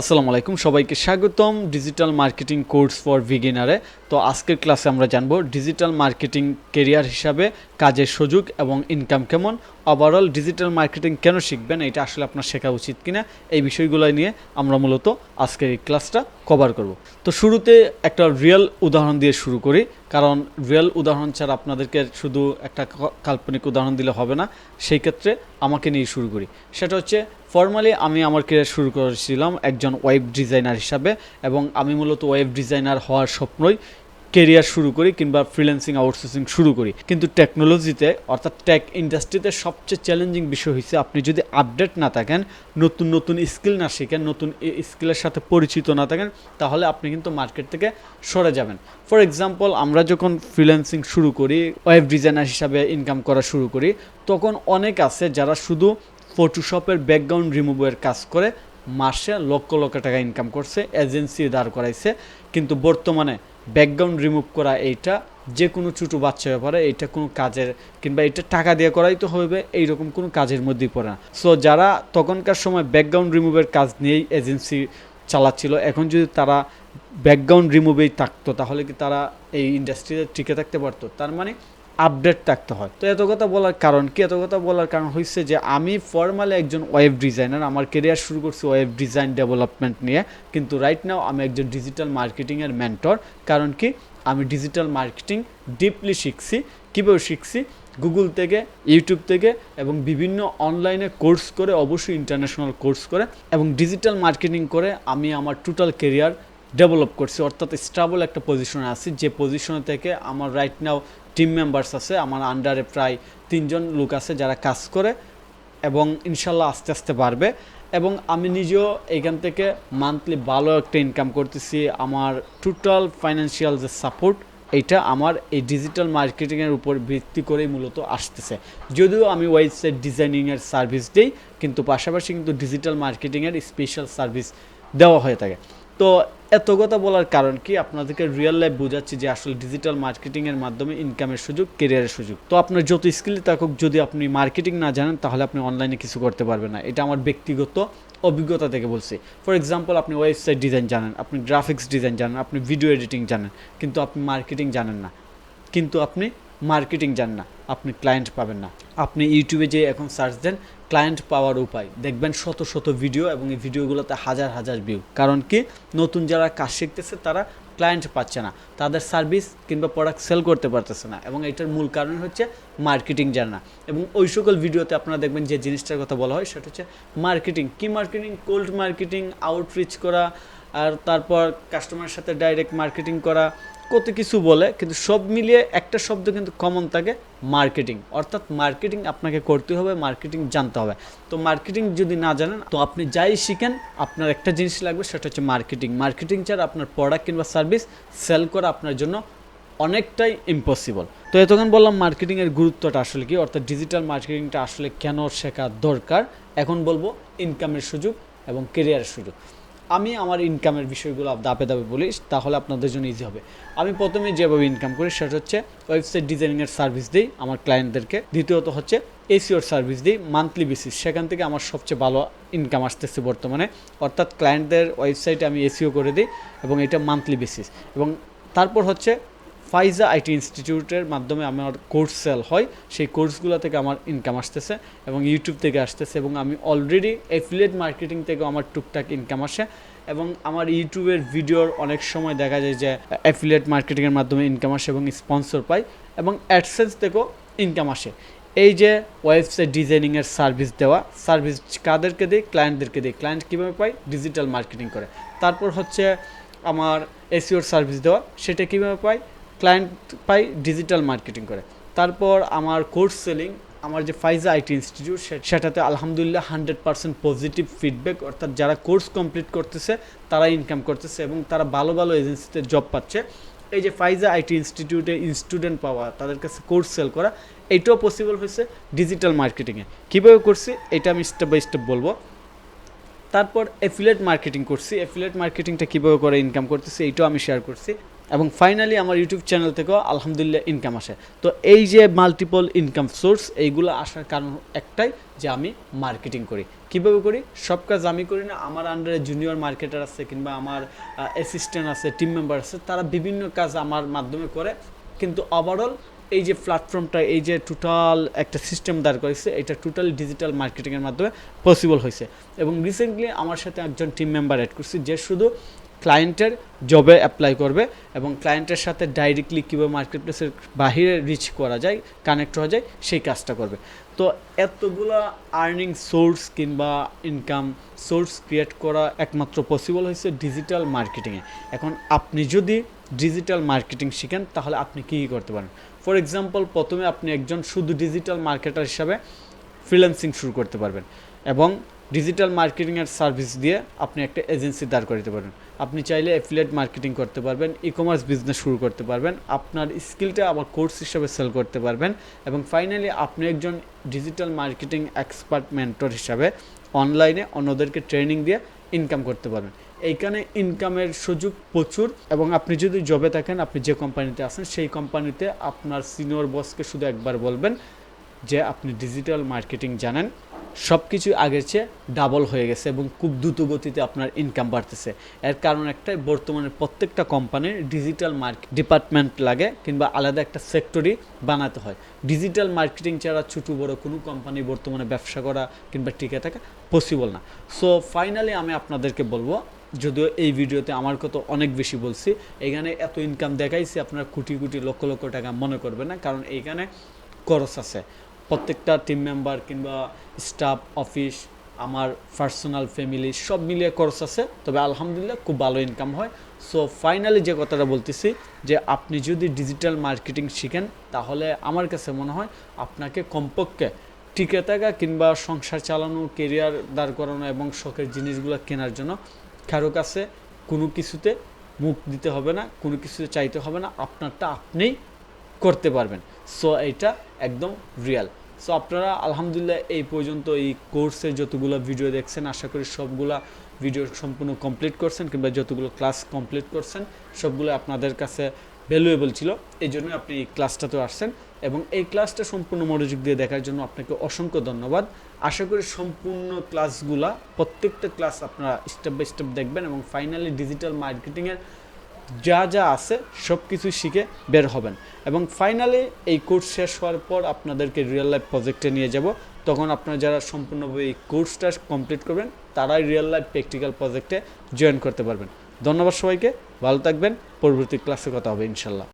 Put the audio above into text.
আসসালামু আলাইকুম, সবাইকে স্বাগতম ডিজিটাল মার্কেটিং কোর্স ফর বিগিনারে তো আজকের ক্লাসে আমরা জানব ডিজিটাল মার্কেটিং কেরিয়ার হিসাবে কাজের সুযোগ এবং ইনকাম কেমন। ওভারঅল ডিজিটাল মার্কেটিং কেন শিখবেন, এটা আসলে আপনার শেখা উচিত কিনা, এই বিষয়গুলো নিয়ে আমরা মূলত আজকের এই ক্লাসটা কভার করব। তো শুরুতে একটা রিয়েল উদাহরণ দিয়ে শুরু করি, কারণ রিয়েল উদাহরণ ছাড়া আপনাদেরকে শুধু একটা কাল্পনিক উদাহরণ দিলে হবে না, সেই ক্ষেত্রে আমাকে নিয়ে শুরু করি। সেটা হচ্ছে ফর্মালি আমি আমার কেরিয়ার শুরু করেছিলাম একজন ওয়েব ডিজাইনার হিসাবে, এবং আমি মূলত ওয়েব ডিজাইনার হওয়ার স্বপ্নই কেরিয়ার শুরু করি কিংবা ফ্রিল্যান্সিং আউটসোর্সিং শুরু করি। কিন্তু টেকনোলজিতে অর্থাৎ টেক ইন্ডাস্ট্রিতে সবচেয়ে চ্যালেঞ্জিং বিষয় হচ্ছে আপনি যদি আপডেট না থাকেন, নতুন নতুন স্কিল না শিখেন, নতুন স্কিলের সাথে পরিচিত না থাকেন, তাহলে আপনি কিন্তু মার্কেট থেকে সরে যাবেন। ফর এক্সাম্পল আমরা যখন ফ্রিল্যান্সিং শুরু করি ওয়েব ডিজাইনার হিসাবে ইনকাম করা শুরু করি, তখন অনেক আছে যারা শুধু ফটোশপের ব্যাকগ্রাউন্ড রিমুভের কাজ করে মাসে লক্ষ লক্ষ টাকা ইনকাম করছে এজেন্সি দাঁড় করাইছে। কিন্তু বর্তমানে ব্যাকগ্রাউন্ড রিমুভ করা এইটা যে কোনো ছোটো বাচ্চা ব্যাপারে এটা কোনো কাজের কিংবা এটা টাকা দিয়ে করাই তো হবে এইরকম কোনো কাজের মধ্যেই পড়ে না। সো যারা তখনকার সময় ব্যাকগ্রাউন্ড রিমুভের কাজ নিয়েই এজেন্সি চালাচ্ছিল, এখন যদি তারা ব্যাকগ্রাউন্ড রিমুভেই থাকতো, তাহলে কি তারা এই ইন্ডাস্ট্রিতে টিকে থাকতে পারতো? তার মানে আপডেট থাকতে হয়। তো এত কথা বলার কারণ কি? এত কথা বলার কারণ হচ্ছে যে আমি ফর্মালি একজন ওয়েব ডিজাইনার আমার কেরিয়ার শুরু করছি ওয়েব ডিজাইন ডেভেলপমেন্ট নিয়ে। কিন্তু রাইট নাও আমি একজন ডিজিটাল মার্কেটিংয়ের মেন্টর কারণ কি? আমি ডিজিটাল মার্কেটিং ডিপলি শিখছি। কীভাবে শিখছি? গুগল থেকে ইউটিউব থেকে এবং বিভিন্ন অনলাইনে কোর্স করে, অবশ্যই ইন্টারন্যাশনাল কোর্স করে এবং ডিজিটাল মার্কেটিং করে আমি আমার টোটাল কেরিয়ার ডেভেলপ করছি। অর্থাৎ স্টাবল একটা পজিশনে আছি। যে পজিশনে থেকে আমার রাইট নাও টিম মেম্বার্স আছে, আমার আন্ডারে প্রায় তিনজন লোক আছে যারা কাজ করে এবং ইনশাল্লাহ আস্তে আস্তে বাড়বে। এবং আমি নিজেও এখান থেকে মান্থলি ভালো একটা ইনকাম করতেছি। আমার টোটাল ফাইন্যান্সিয়াল যে সাপোর্ট এইটা আমার এই ডিজিটাল মার্কেটিংয়ের উপর ভিত্তি করেই মূলত আসতেছে। যদিও আমি ওয়েবসাইট ডিজাইনিংয়ের সার্ভিস দিই, কিন্তু পাশাপাশি কিন্তু ডিজিটাল মার্কেটিংয়ের স্পেশাল সার্ভিস দেওয়া হয়ে থাকে। তো এত কথা বলার কারণ কি? আপনাদেরকে রিয়েল লাইফ বোঝাচ্ছি যে আসলে ডিজিটাল মার্কেটিংয়ের মাধ্যমে ইনকামের সুযোগ কেরিয়ারের সুযোগ। তো আপনার যত স্কিল থাকুক, যদি আপনি মার্কেটিং না জানেন, তাহলে আপনি অনলাইনে কিছু করতে পারবেন না। এটা আমার ব্যক্তিগত অভিজ্ঞতা থেকে বলছি। ফর এক্সাম্পল আপনি ওয়েবসাইট ডিজাইন জানেন, আপনি গ্রাফিক্স ডিজাইন জানেন, আপনি ভিডিও এডিটিং জানেন, কিন্তু আপনি মার্কেটিং জানেন না। কিন্তু আপনি মার্কেটিং জানেন না, আপনি ক্লায়েন্ট পাবেন না। আপনি ইউটিউবে যে এখন সার্চ দেন ক্লায়েন্ট পাওয়ার উপায়। দেখবেন শত শত ভিডিও এবং এই ভিডিওগুলোতে হাজার হাজার ভিউ কারণ কি? নতুন যারা কাজ শিখতেছে, তারা ক্লায়েন্ট পাচ্ছে না। তাদের সার্ভিস কিংবা প্রোডাক্ট সেল করতে পারতেছে না এবং এটার মূল কারণ হচ্ছে মার্কেটিং জানা এবং ওই সকল ভিডিওতে আপনারা দেখবেন যে জিনিসটার কথা বলা হয়, সেটা হচ্ছে মার্কেটিং কি মার্কেটিং কোল্ড মার্কেটিং আউটরিচ করা আর তারপর কাস্টমারের সাথে ডাইরেক্ট মার্কেটিং করা, কত কিছু বলে, কিন্তু সব মিলিয়ে একটা শব্দ কিন্তু কমন থাকে মার্কেটিং অর্থাৎ মার্কেটিং আপনাকে করতে হবে মার্কেটিং জানতে হবে। তো মার্কেটিং যদি না জানেন, তো আপনি যাই শিখেন, আপনার একটা জিনিস লাগবে, সেটা হচ্ছে মার্কেটিং মার্কেটিং ছাড়া আপনার প্রোডাক্ট কিংবা সার্ভিস সেল করা আপনার জন্য অনেকটাই ইম্পসিবল তো এতক্ষণ বললাম মার্কেটিংয়ের গুরুত্বটা আসলে কি, অর্থাৎ ডিজিটাল মার্কেটিংটা আসলে কেন শেখা দরকার, এখন বলব ইনকামের সুযোগ এবং কেরিয়ারের সুযোগ। আমি আমার ইনকামের বিষয়গুলো দাপে দাপে বলি, তাহলে আপনাদের জন্য ইজি হবে। আমি প্রথমে যেভাবে ইনকাম করি, সেটা হচ্ছে ওয়েবসাইট ডিজাইনিংয়ের সার্ভিস দিই আমার ক্লায়েন্টদেরকে দ্বিতীয়ত হচ্ছে এসিওর সার্ভিস দিই মান্থলি বেসিস সেখান থেকে আমার সবচেয়ে ভালো ইনকাম আসতেছে বর্তমানে। অর্থাৎ ক্লায়েন্টদের ওয়েবসাইটে আমি এসিও করে দিই এবং এটা মান্থলি বেসিস এবং তারপর হচ্ছে ফাইজা আইটি ইনস্টিটিউটের মাধ্যমে আমার কোর্স সেল হয়। সেই কোর্সগুলো থেকে আমার ইনকাম আসতেছে এবং ইউটিউব থেকে আসতেছে এবং আমি অলরেডি অ্যাফিলিয়েট মার্কেটিং থেকে আমার টুকটাক ইনকাম আসে এবং আমার ইউটিউবের ভিডিওর অনেক সময় দেখা যায় যে অ্যাফিলিয়েট মার্কেটিংয়ের মাধ্যমে ইনকাম আসে এবং স্পন্সর পাই এবং অ্যাডসেন্স থেকেও ইনকাম আসে। এই যে ওয়েবসাইট ডিজাইনিংয়ের সার্ভিস দেওয়া সার্ভিস কাদেরকে দিই? ক্লায়েন্টদেরকে দিই। ক্লায়েন্ট কীভাবে পাই? ডিজিটাল মার্কেটিং করে। তারপর হচ্ছে আমার এসিওর সার্ভিস দেওয়া, সেটা কীভাবে পাই? ক্লায়েন্ট পাই ডিজিটাল মার্কেটিং করে। তারপর আমার কোর্স সেলিং আমার যে ফাইজা আইটি ইনস্টিটিউট সেটাতে আলহামদুলিল্লাহ হান্ড্রেড পার্সেন্ট পজিটিভ ফিডব্যাক অর্থাৎ যারা কোর্স কমপ্লিট করতেছে তারা ইনকাম করতেছে এবং তারা ভালো ভালো এজেন্সিতে জব পাচ্ছে। এই যে ফাইজা আইটি ইনস্টিটিউটে স্টুডেন্ট পাওয়া, তাদের কাছে কোর্স সেল করা, এইটাও পসিবল হয়েছে ডিজিটাল মার্কেটিংয়ে কীভাবে করছি? এটা আমি স্টেপ বাই স্টেপ বলব। তারপর অ্যাফিলেট মার্কেটিং করছি। অ্যাফিলেট মার্কেটিংটা কীভাবে করে ইনকাম করতেছি? এইটাও আমি শেয়ার করছি। এবং ফাইনালি আমার ইউটিউব চ্যানেল থেকেও আলহামদুলিল্লাহ ইনকাম আসে। তো এই যে মাল্টিপল ইনকাম সোর্স এইগুলো আসার কারণ একটাই যে আমি মার্কেটিং করি। কীভাবে করি? সব কাজ আমি করি না, আমার আন্ডারে জুনিয়র মার্কেটার আছে কিংবা আমার অ্যাসিস্ট্যান্ট আছে টিম মেম্বার আছে, তারা বিভিন্ন কাজ আমার মাধ্যমে করে। কিন্তু ওভারঅল এই যে প্ল্যাটফর্মটা এই যে টোটাল একটা সিস্টেম দাঁড় করেছে, এটা টোটাল ডিজিটাল মার্কেটিংয়ের মাধ্যমে পসিবল হয়েছে। এবং রিসেন্টলি আমার সাথে একজন টিম মেম্বার অ্যাড করছি, যে শুধু ক্লায়েন্টের জবে অ্যাপ্লাই করবে এবং ক্লায়েন্টের সাথে ডাইরেক্টলি কীভাবে মার্কেট প্লেসের বাহিরে রিচ করা যায় কানেক্ট হওয়া যায়, সেই কাজটা করবে। তো এতগুলা আর্নিং সোর্স কিংবা ইনকাম সোর্স ক্রিয়েট করা একমাত্র পসিবল হয়েছে ডিজিটাল মার্কেটিংয়ে এখন আপনি যদি ডিজিটাল মার্কেটিং শিখেন, তাহলে আপনি কী কী করতে পারেন? ফর এক্সাম্পল প্রথমে আপনি একজন শুধু ডিজিটাল মার্কেটার হিসাবে ফ্রিল্যান্সিং শুরু করতে পারবেন এবং ডিজিটাল মার্কেটিংয়ের সার্ভিস দিয়ে আপনি একটা এজেন্সি দাঁড় করাতে পারবেন। আপনি চাইলে অ্যাফিলিয়েট মার্কেটিং করতে পারবেন ই কমার্স বিজনেস শুরু করতে পারবেন, আপনার স্কিলটা আবার কোর্স হিসাবে সেল করতে পারবেন এবং ফাইনালি আপনি একজন ডিজিটাল মার্কেটিং এক্সপার্ট মেন্টর হিসাবে অনলাইনে অন্যদেরকে ট্রেনিং দিয়ে ইনকাম করতে পারবেন। এইখানে ইনকামের সুযোগ প্রচুর এবং আপনি যদি জবে থাকেন, আপনি যে কোম্পানিতে আছেন, সেই কোম্পানিতে আপনার সিনিয়র বসকে শুধু একবার বলবেন যে আপনি ডিজিটাল মার্কেটিং জানেন। সব কিছু আগের চেয়ে ডাবল হয়ে গেছে এবং খুব দ্রুত গতিতে আপনার ইনকাম বাড়তেছে। এর কারণ একটাই, বর্তমানে প্রত্যেকটা কোম্পানির ডিজিটাল মার্কেট ডিপার্টমেন্ট লাগে কিংবা আলাদা একটা সেক্টরই বানাতে হয়। ডিজিটাল মার্কেটিং ছাড়া ছোটো বড় কোনো কোম্পানি বর্তমানে ব্যবসা করা কিংবা টিকে থাকা পসিবল না। সো ফাইনালি আমি আপনাদেরকে বলব, যদিও এই ভিডিওতে আমার কত অনেক বেশি বলছি, এখানে এত ইনকাম দেখাইছি আপনার কোটি কোটি লক্ষ লক্ষ টাকা মনে করবেন না, কারণ এইখানে খরচ আছে। প্রত্যেকটা টিম মেম্বার কিংবা স্টাফ অফিস আমার পার্সোনাল ফ্যামিলি সব মিলিয়ে খরচ আছে। তবে আলহামদুলিল্লাহ খুব ভালো ইনকাম হয়। সো ফাইনালি যে কথাটা বলতেছি যে আপনি যদি ডিজিটাল মার্কেটিং শিখেন, তাহলে আমার কাছে মনে হয় আপনাকে কমপক্ষে টিকে থাকা কিংবা সংসার চালানো কেরিয়ার দাঁড় করানো এবং শখের জিনিসগুলো কেনার জন্য কারও কাছে কোনো কিছুতে মুখ দিতে হবে না, কোনো কিছুতে চাইতে হবে না। আপনারটা আপনিই করতে পারবেন। সো এটা একদম রিয়াল সো আপনারা আলহামদুলিল্লাহ এই পর্যন্ত এই কোর্সের যতগুলো ভিডিও দেখছেন, আশা করি সবগুলা ভিডিও সম্পূর্ণ কমপ্লিট করছেন কিংবা যতগুলো ক্লাস কমপ্লিট করছেন, সবগুলো আপনাদের কাছে ভ্যালুয়েবল ছিল। এই জন্য আপনি এই ক্লাসটাতেও আসছেন এবং এই ক্লাসটা সম্পূর্ণ মনোযোগ দিয়ে দেখার জন্য আপনাকে অসংখ্য ধন্যবাদ। আশা করি সম্পূর্ণ ক্লাসগুলা প্রত্যেকটা ক্লাস আপনারা স্টেপ বাই স্টেপ দেখবেন এবং ফাইনালি ডিজিটাল মার্কেটিংয়ের যা যা আছে সব কিছু শিখে বের হবেন। এবং ফাইনালি এই কোর্স শেষ হওয়ার পর আপনাদেরকে রিয়েল লাইফ প্রজেক্টে নিয়ে যাব। তখন আপনারা যারা সম্পূর্ণভাবে এই কোর্সটা কমপ্লিট করবেন, তারাই রিয়েল লাইফ প্র্যাকটিক্যাল প্রজেক্টে জয়েন করতে পারবেন। ধন্যবাদ সবাইকে, ভালো থাকবেন, পরবর্তী ক্লাসে কথা হবে ইনশাল্লাহ।